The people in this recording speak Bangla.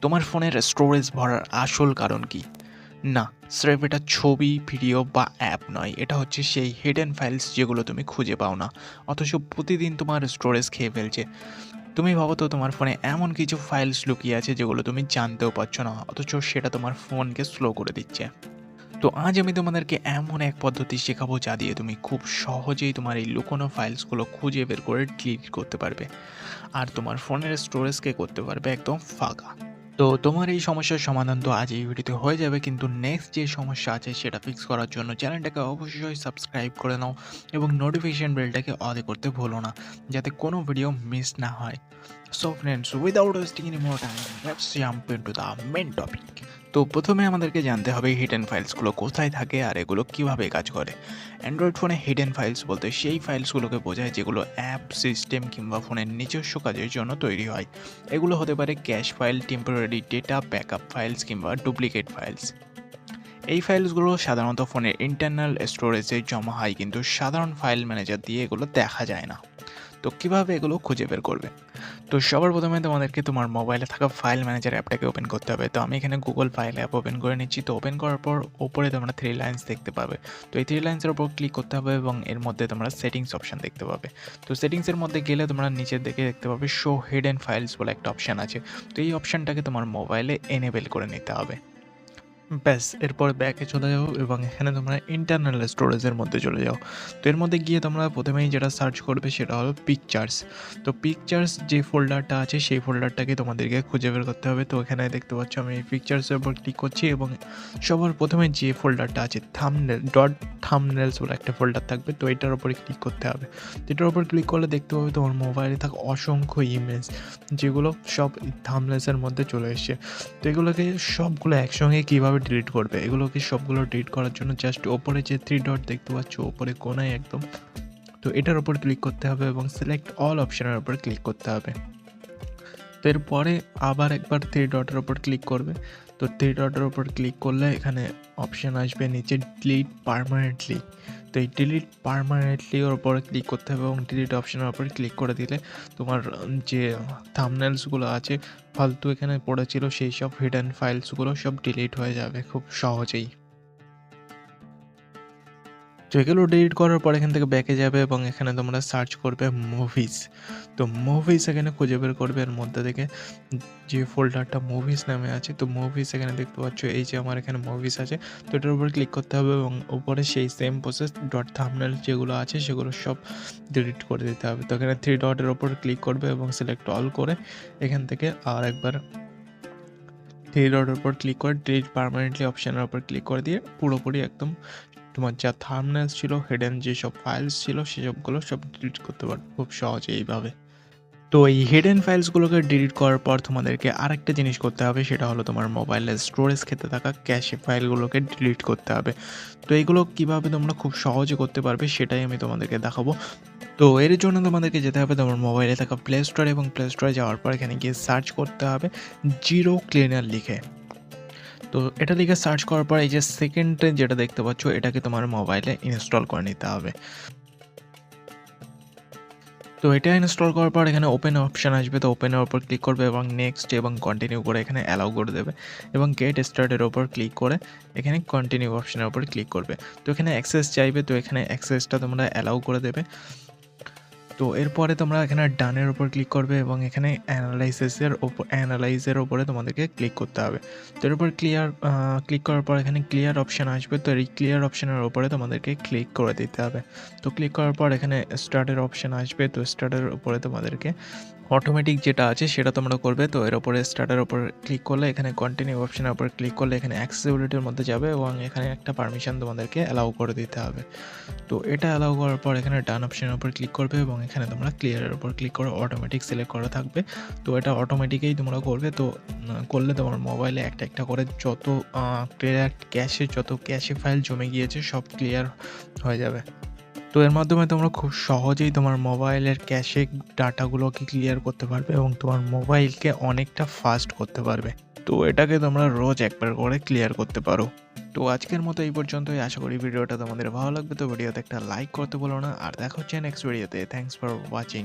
তোমার ফোনের স্টোরেজ ভরার আসল কারণ কি? না, স্রেফ এটা ছবি ভিডিও বা অ্যাপ নয়। এটা হচ্ছে সেই হিডেন ফাইলস যেগুলো তুমি খুঁজে পাও না। অথচ প্রতিদিন তোমার স্টোরেজ খেয়ে ফেলছে। তুমি ভাবো তো তোমার ফোনে এমন কিছু ফাইলস লুকিয়ে আছে যেগুলো তুমি জানতেও পারছ না, অথচ সেটা তোমার ফোনকে স্লো করে দিচ্ছে। তো আজ আমি তোমাদেরকে এমন এক পদ্ধতি শেখাবো যা দিয়ে তুমি খুব সহজেই তোমার এই লুকোনো ফাইলসগুলো খুঁজে বের করে ডিলিট করতে পারবে। আর তোমার ফোনের স্টোরেজকে করতে পারবে একদম ফাঁকা। তো তোমার এই সমস্যার সমাধান তো আজ এই ভিডিওতে হয়ে যাবে, কিন্তু নেক্সট যে সমস্যা আছে সেটা ফিক্স করার জন্য চ্যানেলটাকে অবশ্যই সাবস্ক্রাইব করে নাও এবং নোটিফিকেশান বেলটাকে অদে করতে ভুলো না, যাতে কোনো ভিডিও মিস না হয়। So friends without wasting any more time let's jump into topic তো প্রথমে আমাদেরকে জানতে হবে হিডেন ফাইলসগুলো কোথায় থাকে আর এগুলো কীভাবে কাজ করে। অ্যান্ড্রয়েড ফোনে হিডেন ফাইলস বলতে সেই ফাইলসগুলোকে বোঝায় যেগুলো অ্যাপ সিস্টেম কিংবা ফোনের নিজস্ব কাজের জন্য তৈরি হয়। এগুলো হতে পারে cache file temporary data backup files কিংবা ডুপ্লিকেট ফাইলস এই ফাইলসগুলো সাধারণত ফোনের ইন্টারনাল স্টোরেজে জমা হয়, কিন্তু সাধারণ ফাইল ম্যানেজার দিয়ে এগুলো দেখা যায় না। তো কীভাবে এগুলো খুঁজে বের করবে? তো সবার প্রথমে তোমাদেরকে তোমার মোবাইলে থাকা ফাইল ম্যানেজার অ্যাপটাকে ওপেন করতে হবে। তো আমি এখানে গুগল ফাইল অ্যাপ ওপেন করে নিচ্ছি। তো ওপেন করার পর ওপরে তোমরা থ্রি লাইন্স দেখতে পাবে। তো এই থ্রি লাইন্সের উপর ক্লিক করতে হবে এবং এর মধ্যে তোমরা সেটিংস অপশন দেখতে পাবে। তো সেটিংসের মধ্যে গেলে তোমরা নিচের দিকে দেখতে পাবে শো হিডেন ফাইলস বলে একটা অপশন আছে। তো এই অপশনটাকে তোমার মোবাইলে এনেবেল করে নিতে হবে। ব্যাস, এরপর ব্যাকে চলে যাও এবং এখানে তোমরা ইন্টারনাল স্টোরেজের মধ্যে চলে যাও। তো এর মধ্যে গিয়ে তোমরা প্রথমেই যেটা সার্চ করবে সেটা হলো পিকচার্স তো পিকচার্স যে ফোল্ডারটা আছে, সেই ফোল্ডারটাকে তোমাদেরকে খুঁজে বের করতে হবে। তো এখানে দেখতে পাচ্ছ আমি এই পিকচার্সের উপর ক্লিক করছি এবং সবার প্রথমে যে ফোল্ডারটা আছে থামনেল ডট থামনেলস বলে একটা ফোল্ডার থাকবে, তো এটার উপরে ক্লিক করতে হবে। এটার উপর ক্লিক করলে দেখতে পাবে তোমার মোবাইলে থাকা অসংখ্য ইমেজ যেগুলো সব থামনেলসের মধ্যে চলে এসছে। তো এগুলোকে সবগুলো একসঙ্গে কীভাবে ডিলিট করবে। এগুলোকে সবগুলো ডিলিট করার জন্য জাস্ট ওপরে যে থ্রি ডট দেখতে পাচ্ছ, ওপরে কোনায় একদম। তো এটার উপর ক্লিক করতে হবে এবং সিলেক্ট অল অপশানের উপর ক্লিক করতে হবে। তো এরপরে আবার একবার থ্রি ডটের ওপর ক্লিক করবে। তো থ্রি ডটের ওপর ক্লিক করলে এখানে অপশান আসবে নিচে ডিলিট পারমানেন্টলি তো এই ডিলিট পারমানেন্টলি ওর উপরে ক্লিক করতে হবে এবং ডিলিট অপশনের উপর ক্লিক করে দিলে তোমার যে থামনেলসগুলো আছে, ফালতু এখানে পড়েছিল, সেই সব হিডেন ফাইলসগুলো সব ডিলিট হয়ে যাবে খুব সহজেই। তো এগুলো ডিলিট করার পর এখান থেকে ব্যাকে যাবে এবং এখানে তোমরা সার্চ করবে মুভিস তো মুভিস এখানে খুঁজে বের করবে এর মধ্যে থেকে যে ফোল্ডারটা মুভিস নামে আছে। তো মুভিস এখানে দেখতে পাচ্ছ, এই যে আমার এখানে মুভিস আছে। তো এটার উপর ক্লিক করতে হবে এবং উপরে সেই সেম প্রসেস ডট থামনেল যেগুলো আছে সেগুলো সব ডিলিট করে দিতে হবে। তো এখানে থ্রি ডটের ওপর ক্লিক করবে এবং সিলেক্ট অল করে এখান থেকে আর একবার থ্রি ডটের উপর ক্লিক করে ডিলিট পারমানেন্টলি অপশানের উপর ক্লিক করে দিয়ে পুরোপুরি একদম তোমার যা থার্মনেলস ছিল হিডেন যেসব ফাইলস ছিল, সেসবগুলো সব ডিলিট করতে পারবে খুব সহজে এইভাবে। তো এই হিডেন ফাইলসগুলোকে ডিলিট করার পর তোমাদেরকে আরেকটা জিনিস করতে হবে, সেটা হলো তোমার মোবাইলের স্টোরেজ খেতে থাকা ক্যাশে ফাইলগুলোকে ডিলিট করতে হবে। তো এইগুলো কীভাবে তোমরা খুব সহজে করতে পারবে, সেটাই আমি তোমাদেরকে দেখাবো। তো এর জন্য তোমাদেরকে যেতে হবে তোমার মোবাইলে থাকা প্লে স্টোর এবং প্লে স্টোরে যাওয়ার পর এখানে গিয়ে সার্চ করতে হবে জিরো ক্লিনার লিখে। তো এটা লিখে সার্চ করার পর এই যে সেকেন্ডে যেটা দেখতে পাচ্ছ, এটাকে তোমার মোবাইলে ইনস্টল করে নিতে হবে। তো এটা ইনস্টল করার পর এখানে ওপেন অপশান আসবে, তো ওপেনের ওপর ক্লিক করবে এবং নেক্সট এবং কন্টিনিউ করে এখানে অ্যালাউ করে দেবে এবং গেট স্টার্টের ওপর ক্লিক করে এখানে কন্টিনিউ অপশানের ওপর ক্লিক করবে। তো এখানে অ্যাক্সেস চাইবে, তো এখানে অ্যাক্সেসটা তোমরা অ্যালাউ করে দেবে। তো এরপরে তোমরা এখানে ডানের ওপর ক্লিক করবে এবং এখানে অ্যানালাইসিসের ওপর অ্যানালাইজের ওপরে তোমাদেরকে ক্লিক করতে হবে। তো এর উপর ক্লিয়ার ক্লিক করার পর এখানে ক্লিয়ার অপশান আসবে। তো এই ক্লিয়ার অপশানের ওপরে তোমাদেরকে ক্লিক করে দিতে হবে। তো ক্লিক করার পর এখানে স্টার্টের অপশান আসবে। তো স্টার্টের উপরে তোমাদেরকে অটোমেটিক যেটা আছে সেটা তোমরা করবে। তো এর উপরে স্টার্টের উপর ক্লিক করলে, এখানে কন্টিনিউ অপশনের উপর ক্লিক করলে এখানে অ্যাক্সেসিবিলিটির মধ্যে যাবে এবং এখানে একটা পারমিশন তোমাদেরকে অ্যালাউ করে দিতে হবে। তো এটা অ্যালাউ করার পর এখানে ডান অপশনের উপর ক্লিক করবে এবং এখানে তোমরা ক্লিয়ারের উপর ক্লিক করে অটোমেটিক সিলেক্ট করা থাকবে। তো এটা অটোমেটিকেই তোমরা করবে। তো করলে তোমার মোবাইলে একটা একটা করে যত ক্লিয়ার ক্যাশে যত ক্যাশে ফাইল জমে গিয়েছে সব ক্লিয়ার হয়ে যাবে। তো এর মাধ্যমে তোমরা খুব সহজেই তোমার মোবাইলের ক্যাশে ডাটাগুলোকে ক্লিয়ার করতে পারবে এবং তোমার মোবাইলকে অনেকটা ফাস্ট করতে পারবে। তো এটাকে তোমরা রোজ একবার করে ক্লিয়ার করতে পারো। তো আজকের মতো এই পর্যন্তই। আশা করি ভিডিওটা তোমাদের ভালো লাগবে। তো ভিডিওতে একটা লাইক করতে বলো না। আর দেখা হচ্ছে নেক্সট ভিডিওতে থ্যাংকস ফর ওয়াচিং